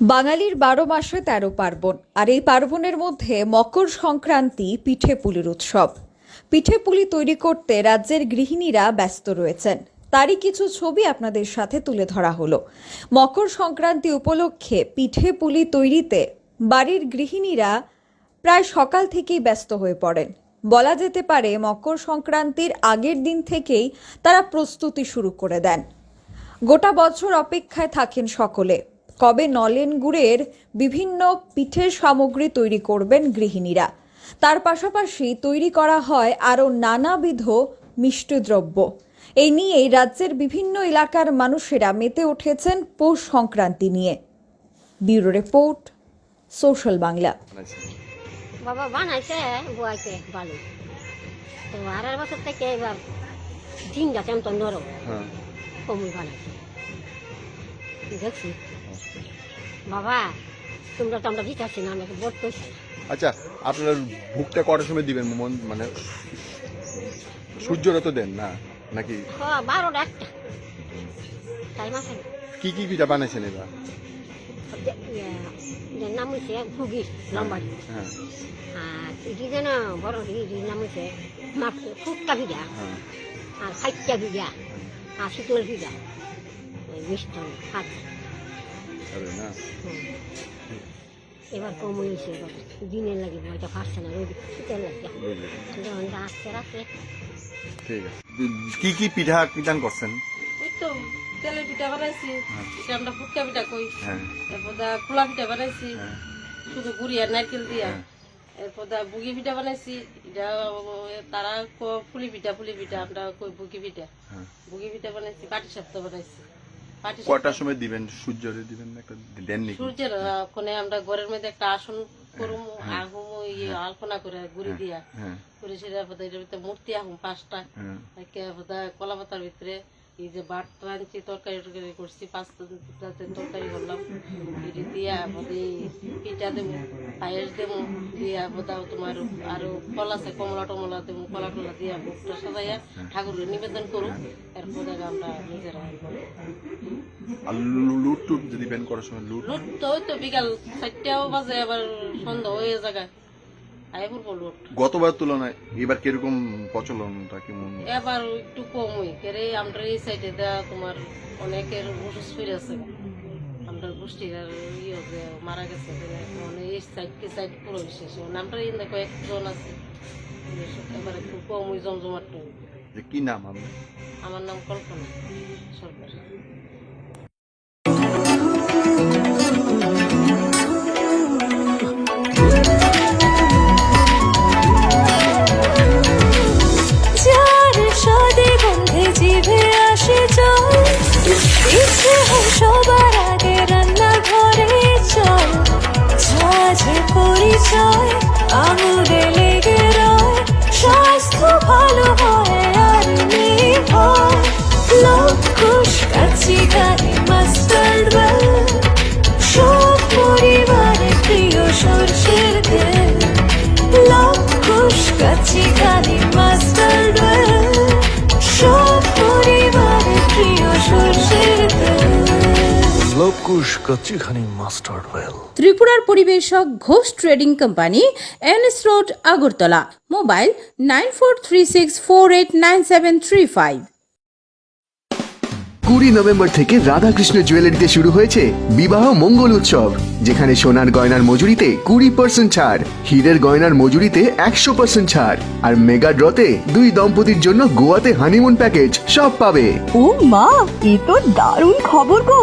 বাঙালির বারো মাসে তেরো পার্বণ, আর এই পার্বণের মধ্যে মকর সংক্রান্তি পিঠে পুলির উৎসব। পিঠে পুলি তৈরি করতে রাজ্যের গৃহিণীরা ব্যস্ত রয়েছেন। তারই কিছু ছবি আপনাদের সাথে তুলে ধরা হলো। মকর সংক্রান্তি উপলক্ষে পিঠে পুলি তৈরিতে বাড়ির গৃহিণীরা প্রায় সকাল থেকেই ব্যস্ত হয়ে পড়েন। বলা যেতে পারে, মকর সংক্রান্তির আগের দিন থেকেই তারা প্রস্তুতি শুরু করে দেন। গোটা বছর অপেক্ষায় থাকেন সকলে। কবে নলেন গুড়ের বিভিন্ন পিঠের সামগ্রী তৈরি করবেন গৃহিণীরা। তার পাশাপাশি তৈরি করা হয় আরও নানাবিধ মিষ্টি দ্রব্য। এই নিয়ে রাজ্যের বিভিন্ন এলাকার মানুষেরা মেতে উঠেছেন পৌষ সংক্রান্তি নিয়ে। Bureau report social Bangla. বাবা বানাইছে বুয়াইছে ভালো তো আড়াই বছর থেকে এবার দিন যাচ্ছে আমি তো নরম। হ্যাঁ। কমই বানাইছে। দেখছি। বাবা তোমরা তো আমরা দিতে না বোধ করছি। আচ্ছা আপনার ভুকটা কটার সময় দিবেন মন- সূর্যরা তো দেন না? নাকি? হ্যাঁ বারোটা একটা। টাইম আছে? কি কি পিঠা বানাইছেন এবার? নাম হয়েছে ভুগি লম্বা হ্যাঁ আর এটি যেন বড় এটির নাম হয়েছে ফুটকা ভিজা হ্যাঁ। আর খাইটা ভিজা আর শীতল ভিজা ওই মিষ্টন হাত না। এবার কম হয়েছে এবার দিনের লাগে বইটা ফাটছে না রোদ শীতের লাগে। যখন আসতে রাখে। ঠিক আছে। কি কি পিঠা কিটান করছেন? ওই তো তেলের পিঠা বানাইছি এটা আমরা ফুটকা পিঠা কই? হ্যাঁ। এরপর দা খোলা পিঠা বানাইছি হ্যাঁ। শুধু গুড়ি আর নারকেল দিয়া। হ্যাঁ। এরপর দা বুগি পিঠা বানাইছি এটা তারা ক- ফুলি পিঠা ফুলি পিঠা আমরা কই বুগি পিঠা। হ্যাঁ। বুগি পিঠা বানাইছি পাটি সাপ্তাহ বানাইছি। কটার সময় দিবেন? সূর্যরে দিবেন একটা দেন নাকি সূর্যের ওখানে আমরা ঘরের মধ্যে একটা আসন করুম আহুম ইয়ে আলপনা করে গুড়ি দিয়া। হ্যাঁ। করে সেটা মূর্তি আহুম পাঁচটা। হ্যাঁ। কলা পাতার ভিতরে এই যে বাট আনছি তরকারি টরকারি করছি পাঁচ জাতের তরকারি করলাম। এটি দিয়া বোধে পিঠা দেবো পায়েস দেবো দিয়া বোধা তোমার আরও ফল আছে কমলা টমলা দেবো কলা টলা দিয়া ভোগটা সাজাইয়া ঠাকুরকে নিবেদন করুন এরপর আমরা নিজেরা লুট টুট যে দিবেন করার সময় লুট। লুট তো ওই তো বিকাল চারটাও বাজে আবার সন্ধ্যা হয়ে জায়গায় গতবার তুলনায় এবার কীরকম প্রচলনটা কেমন? এবার একটু কম হই কেরে আমরা এই সাইডে দেওয়া তোমার অনেকের অসুস্থ হয়ে আছে আমরা গোষ্ঠীর আর ইয়ে মারা গেছে। মানে এই সাইড কে সাইড পুরো শেষ। মানে আমরা এই কয়েকজন আছে। এবার একটু কম হই জমজমাট যে কি নাম আপনার? আমার নাম কল্পনা সরকার। ইচ্ছে হয় সবার আগে রান্নার ঘরে চল ঝাঝে পরিচয়, আঙুলে লেগে রয়। স্বাস্থ্য ভালো হয় আর নির্ভয়। লকুশ কাচি গাড়ি মাস্টার্ড ওয়েল সব পরিবারের প্রিয় সর্ষের তেল। লকুশ কাচি গাড়ি মাস্টার্ড লবকুশ কচ্চিখানি মাস্টার্ড ওয়েল ত্রিপুরার পরিবেশক Ghosh trading company NS road Agartala. Mobile nine four three six four eight nine seven three five. কুড়ি নভেম্বর থেকে রাধাকৃষ্ণ জুয়েলারিতে শুরু হয়েছে বিবাহ মঙ্গল উৎসব যেখানে সোনার গয়নার মজুরিতে কুড়ি পার্সেন্ট ছাড় হীরের গয়নার মজুরিতে একশো পার্সেন্ট ছাড় আর মেগা ড্রতে দুই দম্পতির জন্য গোয়াতে হানিমুন প্যাকেজ সব পাবে। ও মা এ তো দারুণ খবর গো।